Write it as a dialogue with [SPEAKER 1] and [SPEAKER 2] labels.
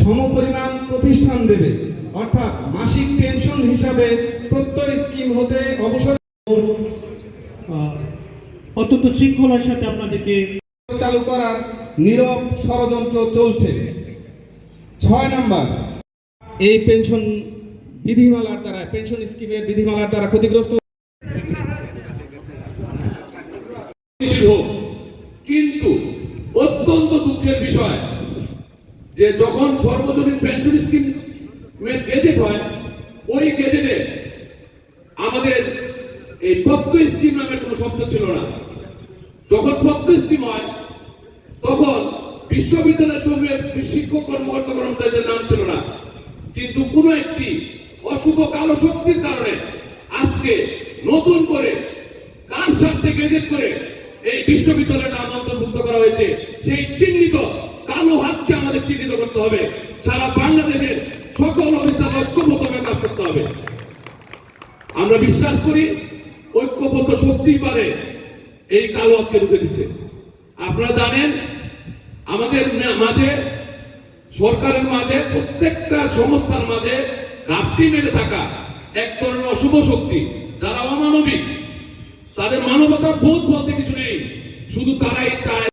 [SPEAKER 1] সমপরিমাণ প্রতিষ্ঠান দেবে। অর্থাৎ মাসিক পেনশন হিসাবে প্রত্যয় স্কিম হতে অবসর
[SPEAKER 2] অত্যন্ত শৃঙ্খলার সাথে আপনাদেরকে
[SPEAKER 1] চালু করার নীরব ষড়যন্ত্র চলছে। ছয় নাম্বার এই পেনশন বিধিমালার দ্বারা পেনশন স্কিমের বিধিমালার দ্বারা ক্ষতিগ্রস্ত
[SPEAKER 3] কিন্তু অত্যন্ত দুঃখের বিষয় যে যখন সর্বজনীন পেনশন স্কিম গেজেট হয়, ওই গেজেটে আমাদের এই পত্র স্কিম নামের কোনো শব্দ ছিল না। যখন পত্র স্কিম হয়, তখন বিশ্ববিদ্যালয়ের সঙ্গে শিক্ষক কর্মকর্তা কর্মচারীদের নাম ছিল না। কিন্তু কোনো একটি অশুভ কালো শক্তির কারণে আজকে নতুন করে কার স্বার্থে গেজেট করে এই বিশ্ববিদ্যালয়ের নাম অন্তর্ভুক্ত করা হয়েছে। সেই চিহ্নিত কালো হাতকে আমাদের চিহ্নিত করতে হবে। সারা বাংলাদেশের সকল অফিসার ঐক্যবদ্ধভাবে কাজ করতে হবে। আমরা বিশ্বাস করি, ঐক্যবদ্ধ শক্তি পারে এই কালো হাতকে রুখে দিতে। আপনারা জানেন, আমাদের মাঝে, সরকারের মাঝে, প্রত্যেকটা সংস্থার মাঝে ঘাপটি মেরে থাকা এক ধরনের অশুভ শক্তি, যারা অমানবিক, তাদের মানবতা বোধ নেই শুধু তারাই চায়